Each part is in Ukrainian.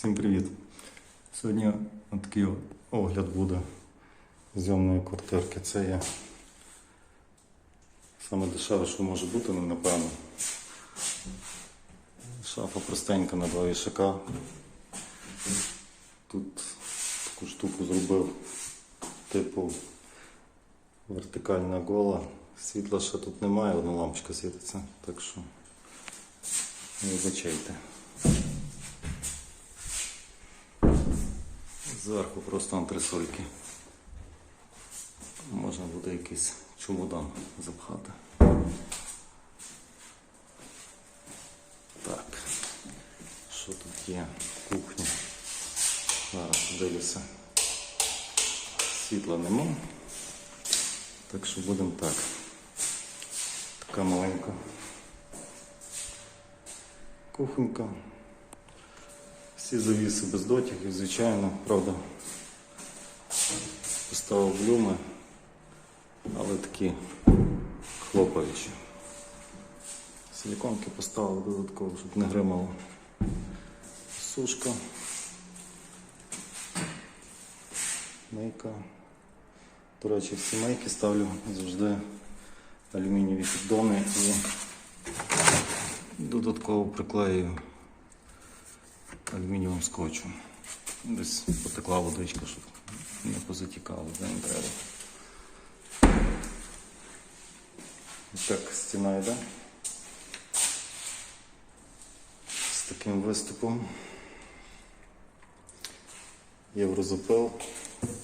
Всім привіт! Сьогодні такий огляд буде зйомної квартирки. Це є саме дешеве, що може бути, ну, напевно. Шафа простенька на два вішака. Тут таку штуку зробив, типу вертикальна гола. Світла ще тут немає, одна лампочка світиться, так що вибачайте. Зверху просто антресольки. Можна буде якийсь чемодан запхати. Так. Що тут є? Кухня. Зараз дивлюся. Світла нема. Так що будемо так. Така маленька кухонька. Всі завіси без дотягів, звичайно, правда. Поставив блюми, але такі хлопаючі. Силіконки поставив додатково, щоб не гримало. Сушка. Мийка. До речі, всі мийки ставлю завжди алюмінієві піддони і додатково приклею алюмінієвим скотчем. Десь потекла водичка, щоб не позатікало, де не треба. Так, стіна йде. З таким виступом. Єврозапил.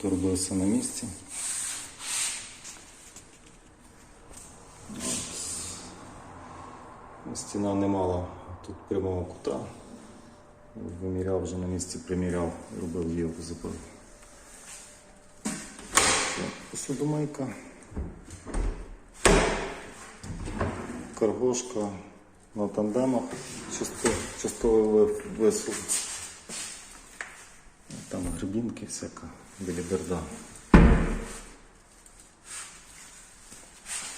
Турбився на місці. Стіна не мала тут прямого кута. Виміряв вже на місці, приміряв, робив її запив. Посудомийка. Каргошка на тандемах, частковий висув. Там грибінки всяка, біліберда.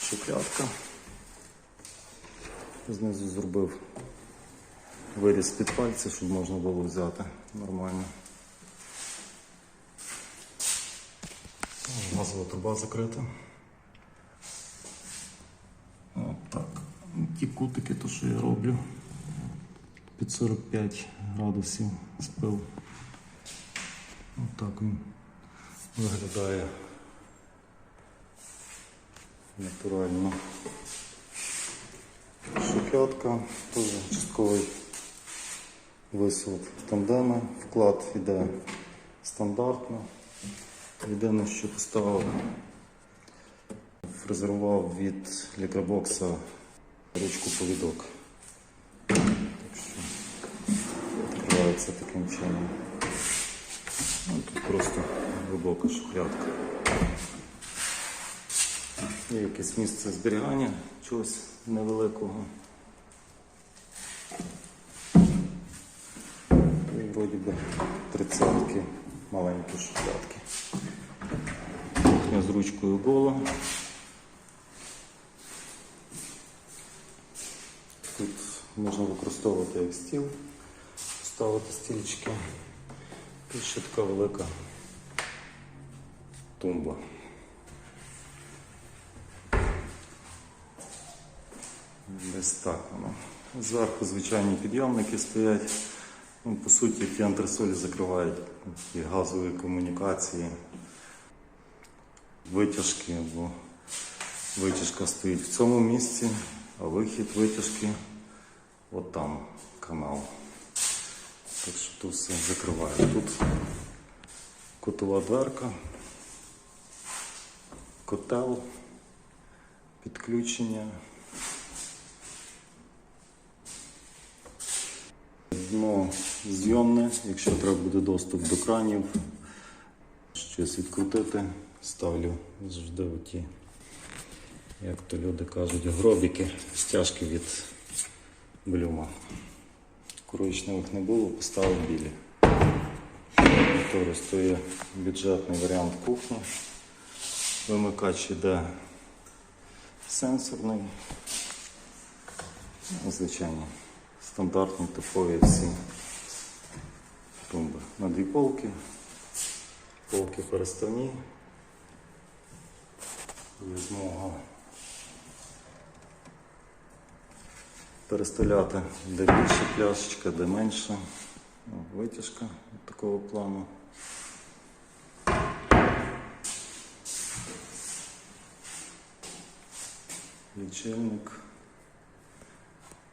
Шухлядка. Знизу зробив виріз під пальці, щоб можна було взяти нормально. Газова труба закрита. От так. Ті кутики, то що я роблю. Під 45 градусів спив. Отак він виглядає натурально. Шухлядка, теж частковий висув тандеми, вклад іде стандартно. Єдине, що поставив, фрезерував від лікробокса ручку повідок. Так що відкривається таким чином. Ну, тут просто глибока шухлядка. Є якесь місце зберігання чогось невеликого. Вроді би тридцятки маленькі шухлядки. Кухня з ручкою гола. Тут можна використовувати як стіл, ставити стільчики. Тут ще така велика тумба. Десь так воно. Зверху звичайні підйомники стоять. Ну, по суті, ті антресолі закривають і газові комунікації, витяжки, бо витяжка стоїть в цьому місці, а вихід витяжки от там канал. Так що тут все закриває. Тут котова дверка, котел, підключення. Дно зйомне, якщо треба буде доступ до кранів, щось відкрутити, ставлю завжди оті, як то люди кажуть, гробіки, стяжки від блюма. Коричневих не було, поставив білі. Торис то є бюджетний варіант кухні. Вимикач іде сенсорний. Звичайно, стандартні типові всі. тумби на дві полки. Полки переставні. Є змога переставляти де більше пляшечка, де менше. Витяжка такого плану. Лічильник.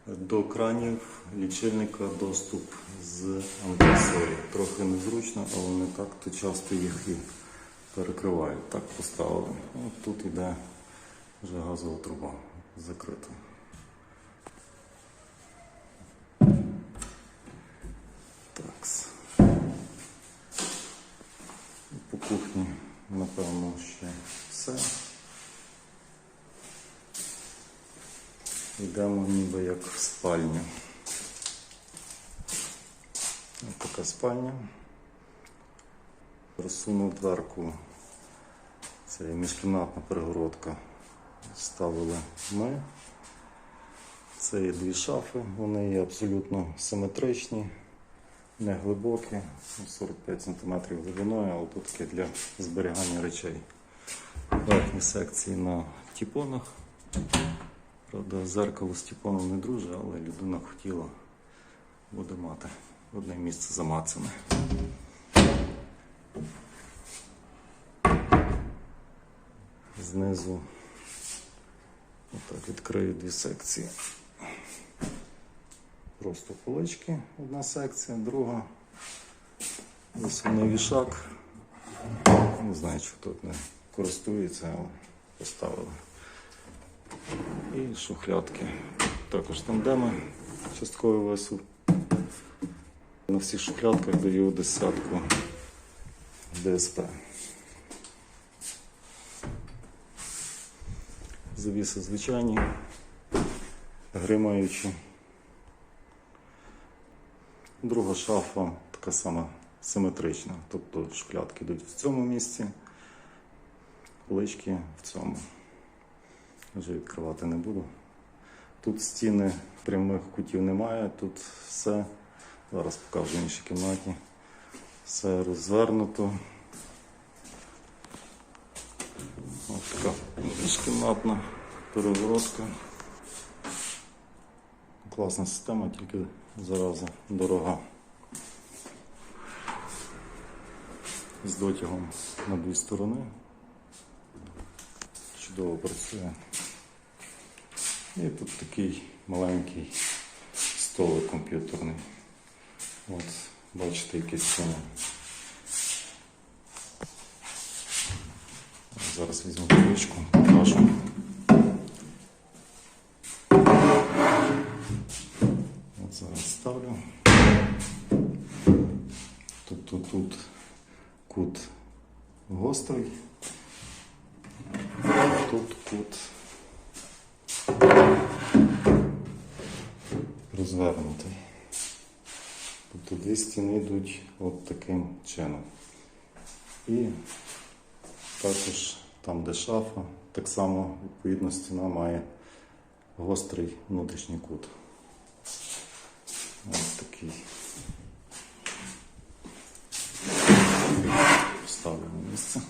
До кранів лічильника доступ з антресолі. Трохи незручно, але не так то часто їх і перекривають. Так поставили. От тут іде вже газова труба закрита. Такс. По кухні, напевно, ще все. Йдемо ніби як в спальню. Ось така спальня. Розсунув дверку. Це міжкімнатна перегородка. Ставили ми. Це є дві шафи, вони є абсолютно симетричні, не глибокі, ну, 45 см глибиною, але тут таке для зберігання речей. Верхні секції на тіпонах. Правда, зеркало з тіпоном не друже, але людина хотіла буде мати одне місце замацане. Знизу отак відкрию дві секції. Просто полички, одна секція, друга. Висувний вішак. Не знаю, чи тут не користується, але поставили. І шухлядки. Також тандеми частковий висув. На всіх шухлядках даю десятку ДСП. Завіси звичайні, гримаючі. Друга шафа така сама симетрична. Тобто шухлядки йдуть в цьому місці, полички в цьому. Вже відкривати не буду. Тут стіни прямих кутів немає, тут все. Зараз покажу в іншій кімнаті. Все розвернуто. Ось така міжкімнатна перегородка. Класна система, тільки зараза дорога. З дотягом на дві сторони. Чудово працює. І тут такий маленький столик комп'ютерний. От, бачите, ціни. Зараз візьму табличку, покажу. От зараз ставлю. Тобто тут кут гострий, тут кут розвернутий. Тобто стіни йдуть от таким чином. І також там, де шафа, так само відповідно стіна має гострий внутрішній кут. Ось такий. Ставлю на місце.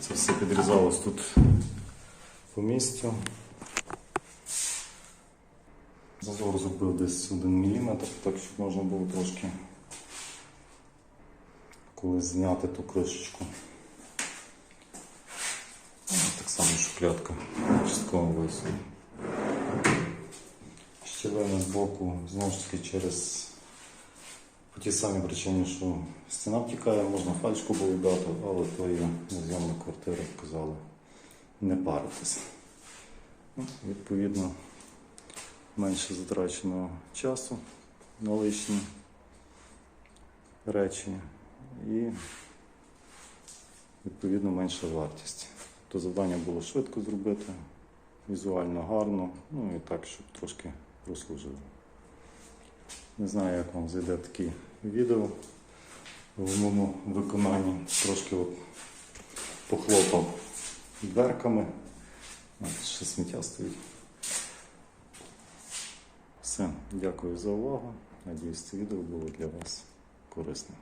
Це все підрізалось тут по місцю. Зазор зробив десь 1 мм, так щоб можна було трошки колись зняти ту кришечку. Так само шухлядка частково висуну. Щілина з боку, знову ж таки через по тій самій причині, що стіна втікає, можна фальшку було дати, але то є наземна квартира, казали, не паритися. Ну, Відповідно, менше затраченого часу на лишні речі і відповідно менша вартість. То завдання було швидко зробити, візуально гарно, ну і так, щоб трошки прослужило. Не знаю, як вам зайде таке відео в моєму виконанні. Трошки от похлопав дверками. Ще сміття стоїть. Все, дякую за увагу. Надіюсь, це відео було для вас корисним.